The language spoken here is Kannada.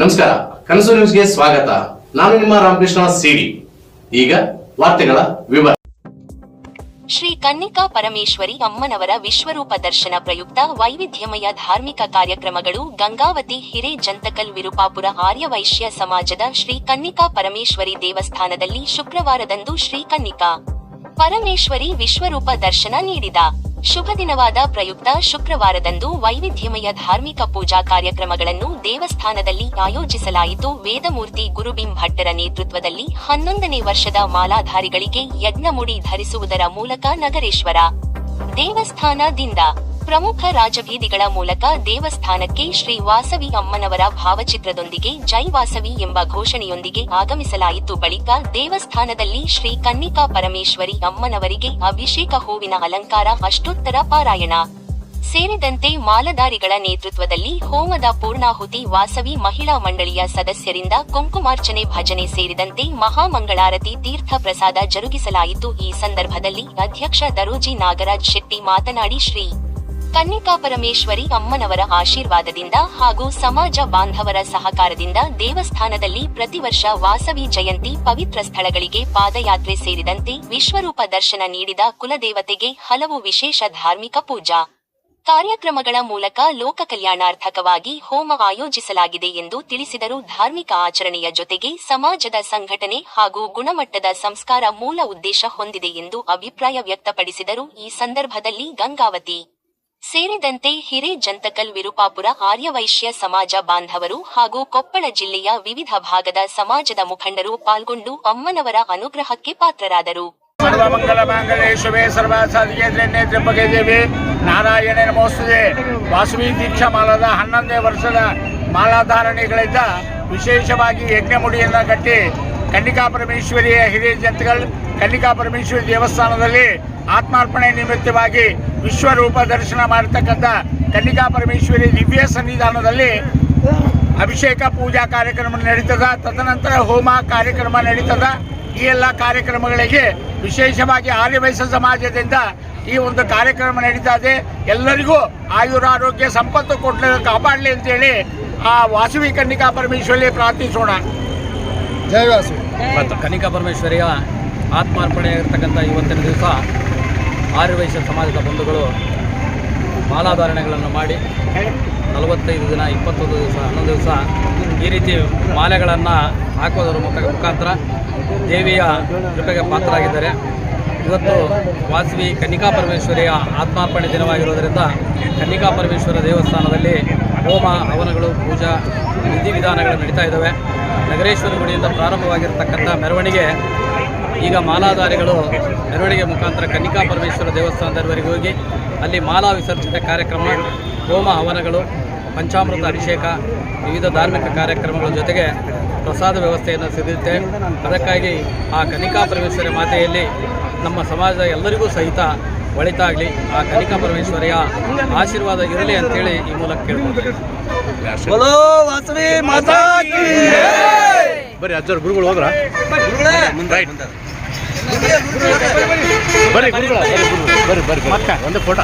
ನಮಸ್ಕಾರ, ಕನಸು ನ್ಯೂಸ್ಗೆ ಸ್ವಾಗತ. ನಾನು ನಿಮ್ಮ ರಾಮಕೃಷ್ಣ ಸಿಡಿ. ಈಗ ವಾರ್ತೆಗಳ ವಿವರ. ಶ್ರೀ ಕನ್ನಿಕಾ ಪರಮೇಶ್ವರಿ ಅಮ್ಮನವರ ವಿಶ್ವರೂಪ ದರ್ಶನ ಪ್ರಯುಕ್ತ ವೈವಿಧ್ಯಮಯ ಧಾರ್ಮಿಕ ಕಾರ್ಯಕ್ರಮಗಳು ಗಂಗಾವತಿ ಹಿರೇ ಜಂತಕಲ್ ವಿರುಪಾಪುರ ಆರ್ಯವೈಶ್ಯ ಸಮಾಜದ ಶ್ರೀ ಕನ್ನಿಕಾ ಪರಮೇಶ್ವರಿ ದೇವಸ್ಥಾನದಲ್ಲಿ ಶುಕ್ರವಾರದಂದು ಶ್ರೀ ಕನ್ನಿಕಾ ಪರಮೇಶ್ವರಿ ವಿಶ್ವರೂಪ ದರ್ಶನ ನೀಡಿದ. ಶುಭ ದಿನವಾದ ಪ್ರಯುಕ್ತ ಶುಕ್ರವಾರದಂದು ವೈವಿಧ್ಯಮಯ ಧಾರ್ಮಿಕ ಪೂಜಾ ಕಾರ್ಯಕ್ರಮಗಳನ್ನು ದೇವಸ್ಥಾನದಲ್ಲಿ ಆಯೋಜಿಸಲಾಯಿತು. ವೇದಮೂರ್ತಿ ಗುರುಬಿಂ ಭಟ್ಟರ ನೇತೃತ್ವದಲ್ಲಿ ಹನ್ನೊಂದನೇ ವರ್ಷದ ಮಾಲಾಧಾರಿಗಳಿಗೆ ಯಜ್ಞಮುಡಿ ಧರಿಸುವುದರ ಮೂಲಕ ನಗರೇಶ್ವರ ದೇವಸ್ಥಾನದಿಂದ ಪ್ರಮುಖ ರಾಜಬೀದಿಗಳ ಮೂಲಕ ದೇವಸ್ಥಾನಕ್ಕೆ ಶ್ರೀ ವಾಸವಿ ಅಮ್ಮನವರ ಭಾವಚಿತ್ರದೊಂದಿಗೆ ಜೈ ವಾಸವಿ ಎಂಬ ಘೋಷಣೆಯೊಂದಿಗೆ ಆಗಮಿಸಲಾಯಿತು ಬಳಿಕ ದೇವಸ್ಥಾನದಲ್ಲಿ ಶ್ರೀ ಕನ್ನಿಕಾ ಪರಮೇಶ್ವರಿ ಅಮ್ಮನವರಿಗೆ ಅಭಿಷೇಕ ಹೂವಿನ ಅಲಂಕಾರ ಅಷ್ಟೋತ್ತರ ಪಾರಾಯಣ. ಸೇರಿದಂತೆ ಮಾಲಧಾರಿಗಳ ನೇತೃತ್ವದಲ್ಲಿ ಹೋಮದ ಪೂರ್ಣಾಹುತಿ ವಾಸವಿ ಮಹಿಳಾ ಮಂಡಳಿಯ ಸದಸ್ಯರಿಂದ ಕುಂಕುಮಾರ್ಚನೆ ಭಜನೆ ಸೇರಿದಂತೆ ಮಹಾಮಂಗಳಾರತಿ ತೀರ್ಥ ಪ್ರಸಾದ ಜರುಗಿಸಲಾಯಿತು. ಈ ಸಂದರ್ಭದಲ್ಲಿ ಅಧ್ಯಕ್ಷ ದರೋಜಿ ನಾಗರಾಜ್ ಶೆಟ್ಟಿ ಮಾತನಾಡಿ ಶ್ರೀ ಕನ್ನಿಕಾ ಪರಮೇಶ್ವರಿ ಅಮ್ಮನವರ ಆಶೀರ್ವಾದದಿಂದ ಹಾಗೂ ಸಮಾಜ ಬಾಂಧವರ ಸಹಕಾರದಿಂದ ದೇವಸ್ಥಾನದಲ್ಲಿ ಪ್ರತಿ ವರ್ಷ ವಾಸವಿ ಜಯಂತಿ ಪವಿತ್ರ ಸ್ಥಳಗಳಿಗೆ ಪಾದಯಾತ್ರೆ ಸೇರಿದಂತೆ ವಿಶ್ವರೂಪ ದರ್ಶನ ನೀಡಿದ ಕುಲದೇವತೆಗೆ ಹಲವು ವಿಶೇಷ ಧಾರ್ಮಿಕ ಪೂಜಾ. ಕಾರ್ಯಕ್ರಮಗಳ ಮೂಲಕ ಲೋಕ ಕಲ್ಯಾಣಾರ್ಥಕವಾಗಿ ಹೋಮ ಆಯೋಜಿಸಲಾಗಿದೆ ಎಂದು ತಿಳಿಸಿದರು ಧಾರ್ಮಿಕ ಆಚರಣೆಯ ಜೊತೆಗೆ ಸಮಾಜದ ಸಂಘಟನೆ ಹಾಗೂ ಗುಣಮಟ್ಟದ ಸಂಸ್ಕಾರ ಮೂಲ ಉದ್ದೇಶ ಹೊಂದಿದೆ ಎಂದು ಅಭಿಪ್ರಾಯ ವ್ಯಕ್ತಪಡಿಸಿದರು ಈ ಸಂದರ್ಭದಲ್ಲಿ ಗಂಗಾವತಿ. ಸೇರಿದಂತೆ ಹಿರೇಜಂತಕಲ್ ವಿರುಪಾಪುರ ಆರ್ಯವೈಶ್ಯ ಸಮಾಜ ಬಾಂಧವರು ಹಾಗೂ ಕೊಪ್ಪಳ ಜಿಲ್ಲೆಯ ವಿವಿಧ ಭಾಗದ ಸಮಾಜದ ಮುಖಂಡರು ಪಾಲ್ಗೊಂಡು ಅಮ್ಮನವರ ಅನುಗ್ರಹಕ್ಕೆ ಪಾತ್ರರಾದರು. ನಾರಾಯಣ ನಮೋಸ್ತದೆ. ವಾಸವಿ ದೀಕ್ಷಾ ಮಾಲದ ಹನ್ನೊಂದನೇ ವರ್ಷದ ಮಾಲಾಧಾರಣೆಗಳಿಂದ ವಿಶೇಷವಾಗಿ ಯಜ್ಞಮುಡಿಯನ್ನು ಕಟ್ಟಿ ಕನ್ನಿಕಾ ಪರಮೇಶ್ವರಿಯ ಹಿರಿಯ ಜಂತಕಲ್ ಕನ್ನಿಕಾ ಪರಮೇಶ್ವರಿ ದೇವಸ್ಥಾನದಲ್ಲಿ ಆತ್ಮಾರ್ಪಣೆ ನಿಮಿತ್ತವಾಗಿ ವಿಶ್ವರೂಪ ದರ್ಶನ ಮಾಡತಕ್ಕಂಥ ಕನ್ನಿಕಾ ಪರಮೇಶ್ವರಿ ದಿವ್ಯ ಸನ್ನಿಧಾನದಲ್ಲಿ ಅಭಿಷೇಕ ಪೂಜಾ ಕಾರ್ಯಕ್ರಮ ನಡೀತದ ತದನಂತರ ಹೋಮ ಕಾರ್ಯಕ್ರಮ ನಡೀತದ. ಈ ಎಲ್ಲ ಕಾರ್ಯಕ್ರಮಗಳಿಗೆ ವಿಶೇಷವಾಗಿ ಆರ್ಯವೈಶ್ಯ ಸಮಾಜದಿಂದ ಈ ಒಂದು ಕಾರ್ಯಕ್ರಮ ನಡೀತಾ ಇದೆ ಎಲ್ಲರಿಗೂ ಆಯುರ ಆರೋಗ್ಯ ಸಂಪತ್ತು ಕೊಟ್ಟು ಕಾಪಾಡಲಿ ಅಂತೇಳಿ ಆ ವಾಸವಿ ಕನ್ನಿಕಾ ಪರಮೇಶ್ವರಿ ಪ್ರಾರ್ಥಿಸೋಣ. ಜಯ ವಾಸವಿ. ಕನ್ನಿಕಾ ಕನಿಕಾ ಪರಮೇಶ್ವರಿಯ ಆತ್ಮಾರ್ಪಣೆ ಇರ್ತಕ್ಕಂಥ ಇವತ್ತಿನ ದಿವಸ ಆರ್ಯವೈಶ್ಯ ಸಮಾಜದ ಬಂಧುಗಳು ಮಾಲಾಧಾರಣೆಗಳನ್ನು ಮಾಡಿ ನಲವತ್ತೈದು ದಿನ, ಇಪ್ಪತ್ತೊಂದು ದಿವಸ, ಹನ್ನೊಂದು ದಿವಸ ಈ ರೀತಿ ಮಾಲೆಗಳನ್ನು ಹಾಕೋದರ ಮುಖ ಮುಖಾಂತರ ದೇವಿಯ ಕೃಪೆಗೆ ಪಾತ್ರರಾಗಿದ್ದಾರೆ. ಇವತ್ತು ವಾಸವಿ ಕನ್ನಿಕಾ ಪರಮೇಶ್ವರಿಯ ಆತ್ಮಾರ್ಪಣೆ ದಿನವಾಗಿರೋದರಿಂದ ಕನ್ನಿಕಾ ಪರಮೇಶ್ವರ ದೇವಸ್ಥಾನದಲ್ಲಿ ಹೋಮ, ಹವನಗಳು, ಪೂಜಾ, ವಿಧಿವಿಧಾನಗಳು ನಡೀತಾ ಇದ್ದಾವೆ. ನಗರೇಶ್ವರ ಗುಡಿಯಿಂದ ಪ್ರಾರಂಭವಾಗಿರ್ತಕ್ಕಂಥ ಮೆರವಣಿಗೆ ಈಗ ಮಾಲಾಧಾರಿಗಳು ಮೆರವಣಿಗೆ ಮುಖಾಂತರ ಕನ್ನಿಕಾ ಪರಮೇಶ್ವರ ದೇವಸ್ಥಾನದವರೆಗೆ ಹೋಗಿ ಅಲ್ಲಿ ಮಾಲಾ ವಿಸರ್ಜನೆ ಕಾರ್ಯಕ್ರಮ, ಹೋಮ ಹವನಗಳು, ಪಂಚಾಮೃತ ಅಭಿಷೇಕ, ವಿವಿಧ ಧಾರ್ಮಿಕ ಕಾರ್ಯಕ್ರಮಗಳ ಜೊತೆಗೆ ಪ್ರಸಾದ ವ್ಯವಸ್ಥೆಯನ್ನು ಸಿಗುತ್ತೆ. ಅದಕ್ಕಾಗಿ ಆ ಕನಿಕಾ ಪರಮೇಶ್ವರಿ ಮಾತೆಯಲ್ಲಿ ನಮ್ಮ ಸಮಾಜದ ಎಲ್ಲರಿಗೂ ಸಹಿತ ಒಳಿತಾಗಲಿ ಆ ಕನಿಕಾ ಪರಮೇಶ್ವರಿಯ ಆಶೀರ್ವಾದ ಇರಲಿ ಅಂತೇಳಿ ಈ ಮೂಲಕ ಕೇಳ್ಕೊಳ್ತೀನಿ. ಬೋಲೋ ವಾಸವಿ ಮಾತಾ ಕೀ ಬರ್ರಿ ಅಜ್ಜರ್ ಗುರುಗಳು ಹೋದ್ರ ಗುರುಗಳೇ, ಬರ್ರಿ ಗುರುಗಳ ಬರ್ರಿ ಬರ್ರಿ ಬರ್ರಿ ಒಂದು ಫೋಟೋ